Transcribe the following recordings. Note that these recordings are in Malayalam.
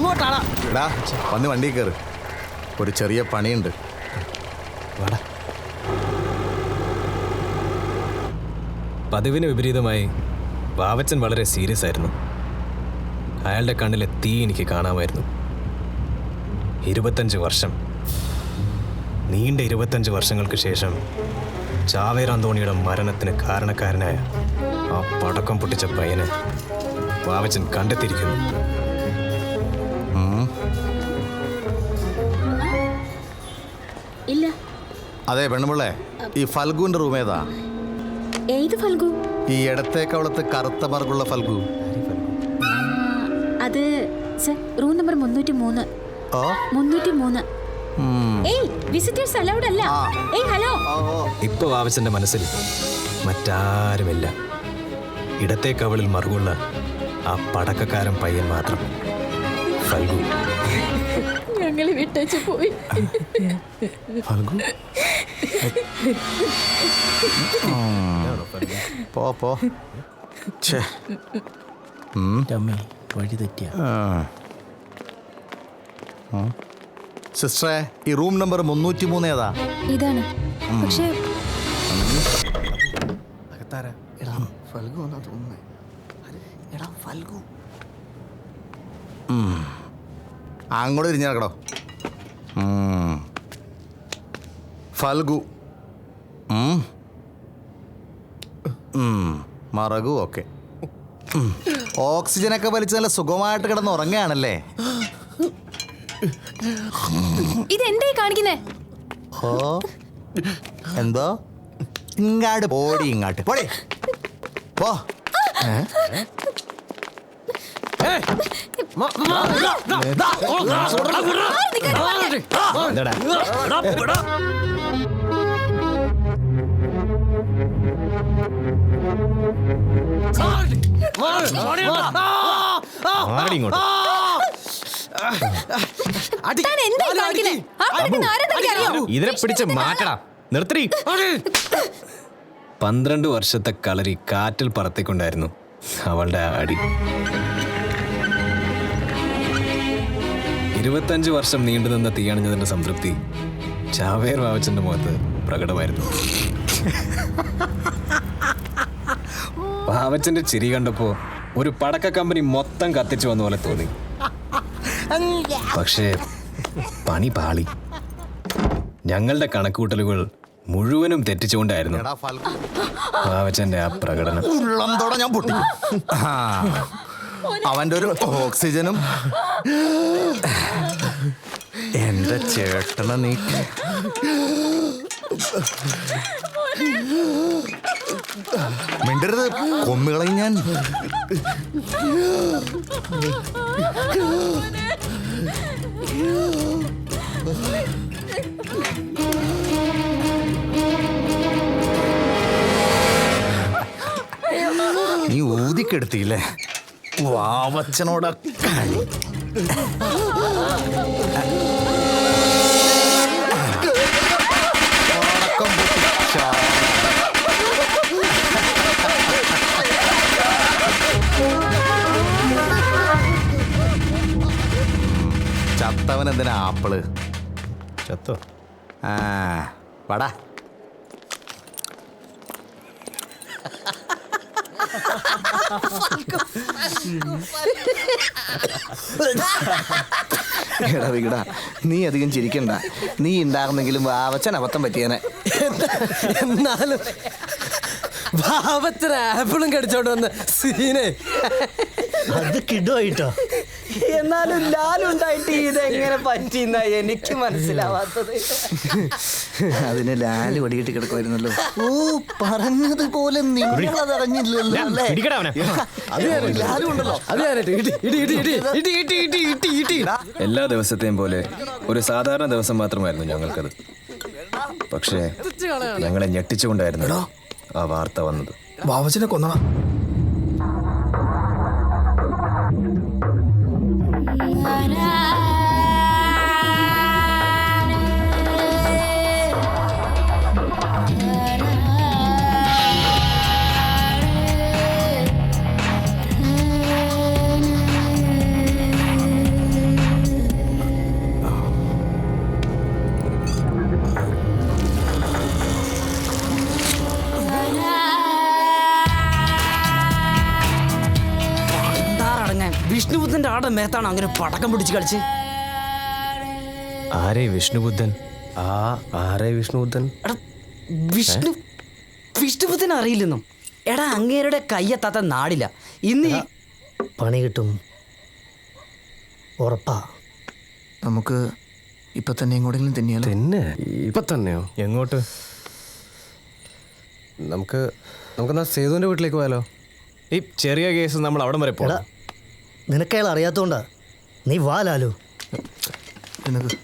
അങ്ങോട്ടാടാ എടാ വന്ന് വണ്ടി കയറ് ഒരു ചെറിയ പണിയുണ്ട്. വാടാ. പതിവിന് വിപരീതമായി വാവച്ചൻ വളരെ സീരിയസ് ആയിരുന്നു. അയാളുടെ കണ്ണിലെ തീ എനിക്ക് കാണാമായിരുന്നു. ഇരുപത്തഞ്ച് വർഷം. നീണ്ട ഇരുപത്തഞ്ച് വർഷങ്ങൾക്ക് ശേഷം ചാവേർ അന്തോണിയുടെ മരണത്തിന് കാരണക്കാരനായ ആ പടക്കം പൊട്ടിച്ച പയ്യനെ വാവച്ചൻ കണ്ടെത്തിയിരിക്കുന്നു. ഇല്ല. അതെ പെണ്ണുമുള്ളേ ഈ ഫൽഗുവിന്റെ റൂം ഏതാ? ഏത് ഫൽഗു? ഈ ഇടത്തേക്കവളത്ത് കവളത്ത് കറുത്ത മറുകുള്ള ഫൽഗു. അത് സർ റൂം നമ്പർ മുന്നൂറ്റി മൂന്ന് ഓ. മുന്നൂറ്റി മൂന്ന്. ഏയ് വിസിറ്റേഴ്സ് അലൗഡ് അല്ല. ഏയ് ഹലോ. ഇപ്പൊ വാവച്ചന്റെ മനസ്സിൽ മറ്റാരുമില്ല. ഇടത്തെ കവളിൽ മറുകുള്ള ആ പടക്കക്കാരൻ പയ്യൻ മാത്രം. ഫൽഗു. ഞങ്ങൾ വിട്ടേച്ച് പോയി. ഫൽഗു പോ പോ. വഴി തെറ്റിയ. സിസ്റ്ററെ ഈ റൂം നമ്പർ മുന്നൂറ്റി മൂന്ന് ഏതാ? ഇതാണ്. പക്ഷേ എടാ ഫൽഗു എന്നാ തോന്നുന്നേ എടാ ഫൽഗു അങ്ങോട്ട് തിരിഞ്ഞിറക്കടോ നടക്കണോ ഫൽഗു. മറകു ഓക്കെ. ഓക്സിജനൊക്കെ വലിച്ച് നല്ല സുഖമായിട്ട് കിടന്ന് ഉറങ്ങുകയാണല്ലേ? ഇതെന്തേ കാണിക്കുന്നേ? ഓ എന്തോ? ഇങ്ങാട് പോടി ഇങ്ങാട്ട്. പോടി. പോ. എന്താടാ ആരടി ഇങ്ങോട്ട് താൻ എന്തേ കാണിക്കുന്നേ ആ കിടക്കുന്ന ആരെന്നൊക്കെ അറിയോ ഇതിനെ പിടിച്ച് മാറ്റടാ. നിർത്തി പന്ത്രണ്ട് വർഷത്തെ കളരി കാറ്റിൽ പറത്തിക്കൊണ്ടായിരുന്നു അവളുടെ ആ അടി. ഇരുപത്തഞ്ച് വർഷം നീണ്ടുനിന്ന തീയണഞ്ഞതിന്റെ സംതൃപ്തി ചാവേർ വാവച്ചന്റെ മുഖത്ത് പ്രകടമായിരുന്നു. വാവച്ചന്റെ ചിരി കണ്ടപ്പോ ഒരു പടക്ക കമ്പനി മൊത്തം കത്തിച്ചു വന്ന പോലെ തോന്നി. പക്ഷേ പണി പാളി. ഞങ്ങളുടെ കണക്കൂട്ടലുകൾ മുഴുവനും തെറ്റിച്ചുകൊണ്ടായിരുന്നു വാവച്ചന്റെ ആ പ്രകടനം. ഉള്ളന്തോടെ ഞാൻ പൊട്ടി. അവന്റെ ഒരു ഓക്സിജനും. എന്റെ ചേട്ടനെ നീ. മിണ്ടരുത് കൊന്നുകളയും ഞാൻ. നീ ഊതിക്കെടുത്തില്ലേ വാവച്ചനോട് കളി പടക്കം പൊട്ടിച്ചാ. ചത്തവൻ എന്തിനാ ആപ്പിൾ ചത്തോ ആ വടാ എടാ വികട നീ അധികം ചിരിക്കണ്ട. നീ ഉണ്ടാകുന്നെങ്കിലും വാവച്ചൻ അബദ്ധം പറ്റിയനെ. എന്നാലും ഭാവത്തിന് ആപ്പിളും കടിച്ചോണ്ട് വന്ന സീനെ. അത് കിടുവായിട്ടോ. എന്നാലും ലാലുണ്ടായിട്ട് ഇതെങ്ങനെ പറ്റിയെന്നാ എനിക്ക് മനസ്സിലാവാത്തത്. അതിന് ലാൽ വടികിട്ടി കിടക്കുമായിരുന്നല്ലോ ഓ പറഞ്ഞതുപോലെ നിങ്ങൾ എല്ലാ ദിവസത്തെയും പോലെ ഒരു സാധാരണ ദിവസം മാത്രമായിരുന്നു ഞങ്ങൾക്കത്. പക്ഷേ ഞങ്ങളെ ഞെട്ടിച്ചുകൊണ്ടായിരുന്നു ആ വാർത്ത വന്നത്. ബാബച്ചനെ കൊന്നണം ആടെ മേത്താണ് അങ്ങനെ പടക്കം പിടിച്ച് കളിച്ച്. ആരേ വിഷ്ണുബുദ്ധൻ? ആ ആരേ വിഷ്ണുബുദ്ധൻ? എടാ വിഷ്ണു വിഷ്ണുബുദ്ധൻ അറിയില്ലെന്നും. എടാ അങ്ങേരുടെ കയ്യെത്താത്ത നാടില്ല. ഇന്ന് ഈ പണി കിട്ടും. ഉറപ്പാ. നമുക്ക് ഇപ്പൊ തന്നെ എങ്ങോട്ടെങ്കിലും തന്നെയാലോ? തന്നെ? ഇപ്പൊ തന്നെയോ? എങ്ങോട്ട്? നമുക്ക് നമുക്കെന്നാ സേതുവിന്റെ വീട്ടിലേക്ക് പോയാലോ? ഈ ചെറിയ കേസ് നമ്മൾ അവിടം വരെ പോകണം നിനക്കയാൾ അറിയാത്തോണ്ടാ. നീ വാ ലാലു. നിനക്ക്.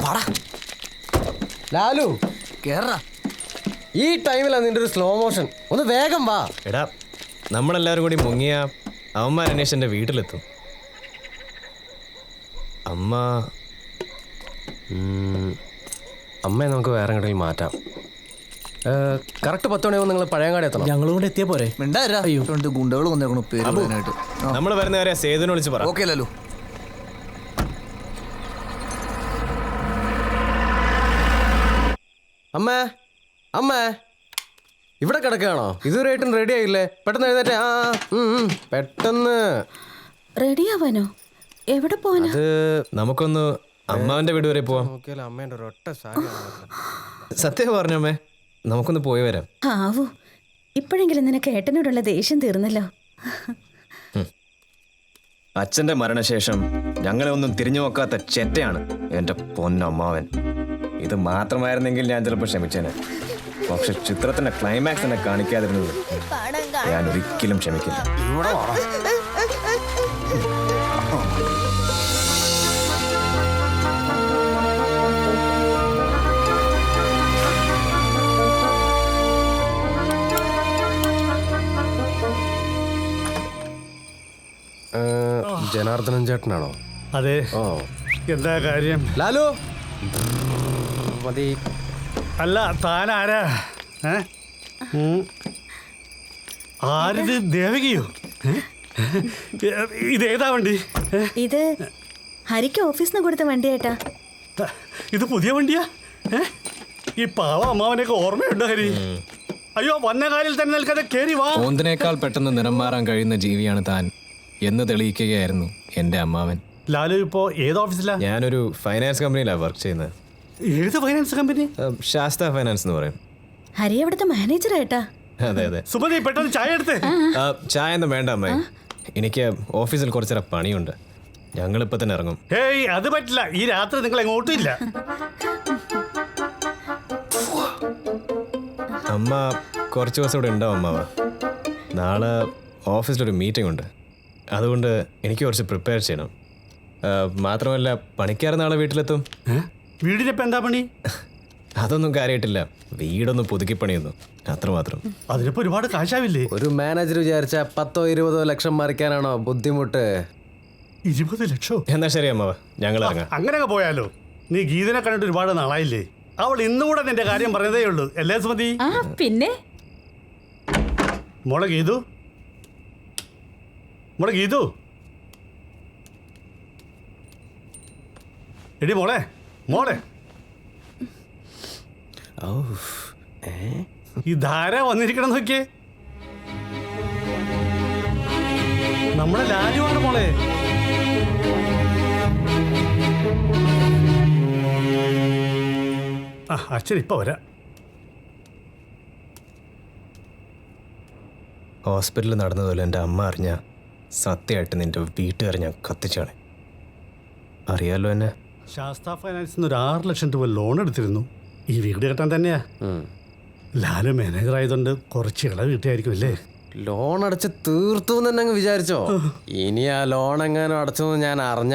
വാടാ. ലാലു കേറാ ഈ ടൈമിലാണ് നിന്റെ ഒരു സ്ലോ മോഷൻ ഒന്ന് വേഗം വാ. എടാ നമ്മളെല്ലാവരും കൂടി മുങ്ങിയ അമ്മ അന്വേഷിച്ച് എന്റെ വീട്ടിലെത്തും. അമ്മ അമ്മയെ നമുക്ക് വേറെ എങ്ങോട്ടെങ്കിലും മാറ്റാം. കറക്റ്റ് പത്ത് മണിയാവും നിങ്ങൾ പഴയങ്ങാടി എത്തണം. ഞങ്ങളും കൂടെ എത്തിയ പോരെ? ഗുണ്ടകൾ വന്നേക്കണു പേര് പറയാനായിട്ട്. നമ്മൾ വരുന്ന കാര്യം സേതുവിനെ വിളിച്ച് പറ. ഓക്കെ അല്ലല്ലോ അമ്മേ അമ്മേ. ഇവിടെ കിടക്കുകയാണോ? ഇതുവരെയായിട്ടും റെഡി ആയില്ലേ? പെട്ടെന്ന് എഴുന്നേറ്റ്. ആ ആവാനോ പെട്ടെന്ന്. റെഡിയാവാനോ എവിടെ പോവാനാ? അത് നമുക്കൊന്ന് അമ്മാവന്റെ വീട് വരെ പോവാം. അമ്മേന്റെ ഒരൊട്ട സത്യം പറഞ്ഞമ്മേ നമുക്കൊന്ന് പോയി വരാം. ആവൂ ഇപ്പോഴെങ്കിലും നിനക്ക് ഏട്ടനോടുള്ള ദേഷ്യം തീർന്നല്ലോ. അച്ഛന്റെ മരണശേഷം ഞങ്ങളെ ഒന്നും തിരിഞ്ഞു നോക്കാത്ത ചെറ്റയാണ് എന്റെ പൊന്നമ്മാവൻ. ഇത് മാത്രമായിരുന്നെങ്കിൽ ഞാൻ ചിലപ്പോൾ ക്ഷമിച്ചേനെ. പക്ഷെ ചിത്രത്തിന്റെ ക്ലൈമാക്സ് എന്നെ കാണിക്കാതിരുന്നത് ഞാൻ ഒരിക്കലും ക്ഷമിക്കില്ല. ജനാർദ്ദനൻ ചേട്ടനാണോ? അതെ. ഓ എന്താ കാര്യം? ലാലു? മതി. അല്ല താൻ ആരാ ഏ? ഉം. ആരിത്? ദേവകിയോ? ഏ? ഇതേതാ വണ്ടി? ഏ? ഇത് ഹരിക്ക് ഓഫീസിൽ നിന്ന് കൊടുത്ത വണ്ടിയേട്ടാ. ഇത് പുതിയ വണ്ടിയാ? ഏ? ഈ പാവ അമ്മാവനൊക്കെ ഓർമ്മയുണ്ടോ ഹരി? അയ്യോ വന്ന കാലിൽ തന്നെ നിൽക്കാതെ കേറി വാ. ഓന്തിനേക്കാൾ പെട്ടെന്ന് നിറം മാറാൻ കഴിയുന്ന ജീവിയാണ് താൻ. എന്ന് തെളിയിക്കുകയായിരുന്നു എന്റെ അമ്മാവൻ. ലാലു ഇപ്പോ ഏത് ഓഫീസിലാ? ഞാനൊരു ഫൈനാൻസ് കമ്പനിയിലാണ് വർക്ക് ചെയ്യുന്നത് ഏത് ഫൈനാൻസ് കമ്പനി? ശാസ്ത ഫൈനാൻസ് എന്ന് പറയും. ഹരി അവിടുത്തെ മാനേജറായിട്ടാ. അതെ അതെ. സുമതി പെട്ടെന്ന് ചായ എടുത്ത്. ആ, ചായ ഒന്നും വേണ്ട അമ്മേ എനിക്ക് ഓഫീസിൽ കുറച്ചേരം പണിയുണ്ട്. ഞങ്ങളിപ്പോൾ തന്നെ ഇറങ്ങും. ഹേയ് അത് പറ്റില്ല. ഈ രാത്രി നിങ്ങൾ എങ്ങോട്ടും ഇല്ല. അമ്മ കുറച്ച് ദിവസം ഇവിടെ ഉണ്ടാവും അമ്മാവ? നാളെ ഓഫീസിലൊരു മീറ്റിംഗ് ഉണ്ട്. അതുകൊണ്ട് എനിക്ക് കുറച്ച് പ്രിപ്പയർ ചെയ്യണം. മാത്രമല്ല പണിക്കാരൻ നാളെ വീട്ടിലെത്തും. വീടിനിപ്പോൾ വീടിനിപ്പോ എന്താ പണി? അതൊന്നും കാര്യമായിട്ടില്ല വീടൊന്ന് പുതുക്കി പണിയുന്നു അത്രമാത്രം അതിനിപ്പോ ഒരുപാട് കാശാവില്ലേ? ഒരു മാനേജർ വിചാരിച്ച പത്തോ ഇരുപതോ ലക്ഷം മറിക്കാനാണോ ബുദ്ധിമുട്ട്? ഇരുപത് ലക്ഷോ? എന്നാ ശരി അമ്മാവ. ഞങ്ങൾ ഇറങ്ങാം. അങ്ങനെയൊക്കെ പോയാലോ? നീ ഗീതനെ കണ്ടിട്ട് ഒരുപാട് നാളായില്ലേ? അവൾ ഇന്നുകൂടെ നിന്റെ കാര്യം പറഞ്ഞതേ ഉള്ളൂ അല്ലേ സുമതി? ആ പിന്നെ? മോളെ ഗീതു? മോളെ ഗീതു. എടി മോളെ മോളെ. ഈ ധാര വന്നിരിക്കണം നോക്കിയേ. നമ്മുടെ ലാലുവാണ് മോളെ. ആ അച്ഛൻ ഇപ്പൊ വരാം. ഹോസ്പിറ്റലിൽ നടന്നതുപോലെ എന്റെ അമ്മ അറിഞ്ഞ സത്യമായിട്ട് നിന്റെ വീട്ടുകാരെ ഞാൻ കത്തിച്ചാണ്. അറിയാലോ എന്നെ? ശാസ്ത ഫൈനാൻസിൽ നിന്ന് ഒരു ആറ് ലക്ഷം രൂപ ലോൺ എടുത്തിരുന്നു. ഈ വീട് കെട്ടാൻ തന്നെയാ. ലാലു മാനേജർ ആയതുകൊണ്ട് കുറച്ച് ഇളവ് കിട്ടിയായിരിക്കും അല്ലേ? ലോൺ അടച്ച് തീർത്തു എന്ന് തന്നെ അങ്ങ് വിചാരിച്ചോ? ഇനി ആ ലോൺ എങ്ങനെ അടച്ചു ഞാൻ അറിഞ്ഞ.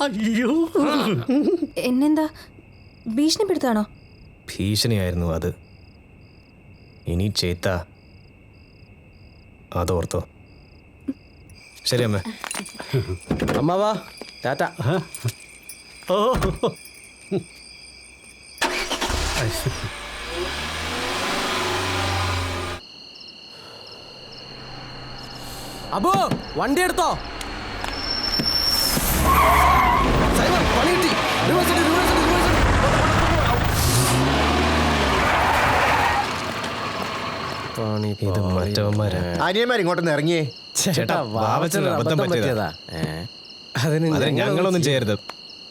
അയ്യോ. എന്നെന്താ? ഭീഷണിപ്പെടുത്താണോ ഭീഷണിയായിരുന്നു അത്. ഇനി ചേത്ത. അതോർത്തോ. ശരി അമ്മ. അമ്മാവാ ടാറ്റ. ഓ. അബു വണ്ടി എടുത്തോ? സൈമൺ, പണി കിട്ടി. ഇത് മറ്റവന്മാരാ അനിയന്മാർ ഇങ്ങോട്ടൊന്ന് ഇറങ്ങിയേ. ചേട്ടാ വാവച്ചന് അബദ്ധം പറ്റിയതാ. അതിന് അതിന് ഞങ്ങളൊന്നും ചെയ്യരുത്.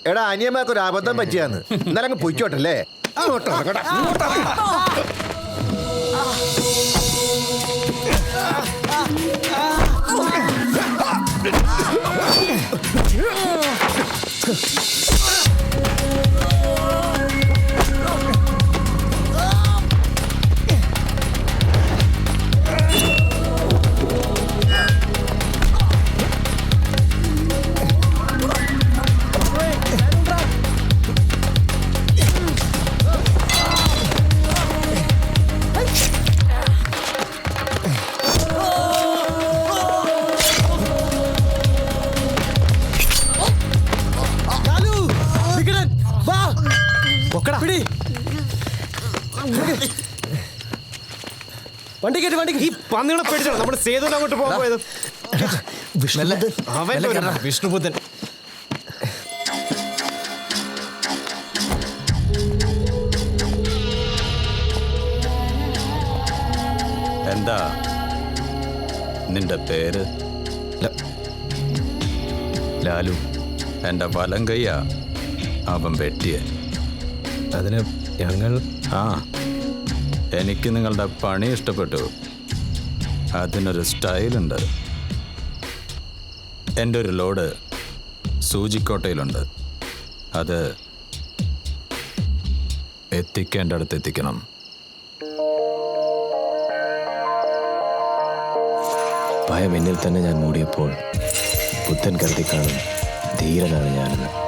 എടാ അനിയന്മാർക്ക് ഒരു അബദ്ധം പറ്റിയാന്ന്. എന്നാലും അങ്ങ് പൊയ്ക്കോട്ടല്ലേ? അങ്ങോട്ട് ഇറങ്ങടാ. വണ്ടി കയറ്റി വണ്ടി ഈ പന്നികളെ പേടിച്ചോ നമ്മുടെ സേതു അങ്ങോട്ട് പോകാൻ പോയത്. അവൻ വിഷ്ണുബുദ്ധൻ. എന്താ? നിന്റെ പേര്? ലാലു എന്റെ വലം കയ്യാ അവൻ വെട്ടിയ അതിന് ഞങ്ങൾ ആ എനിക്ക് നിങ്ങളുടെ പണി ഇഷ്ടപ്പെട്ടു. അതിനൊരു സ്റ്റൈലുണ്ട്. എന്റെ ഒരു ലോഡ് സൂചിക്കോട്ടയിലുണ്ട്. അത് എത്തിക്കേണ്ടടുത്ത് എത്തിക്കണം. ഭയം എന്നിൽ തന്നെ ഞാൻ മൂടിയപ്പോൾ ബുദ്ധൻ കരുതി കാണും ധീരനാണ് ഞാനെന്ന്.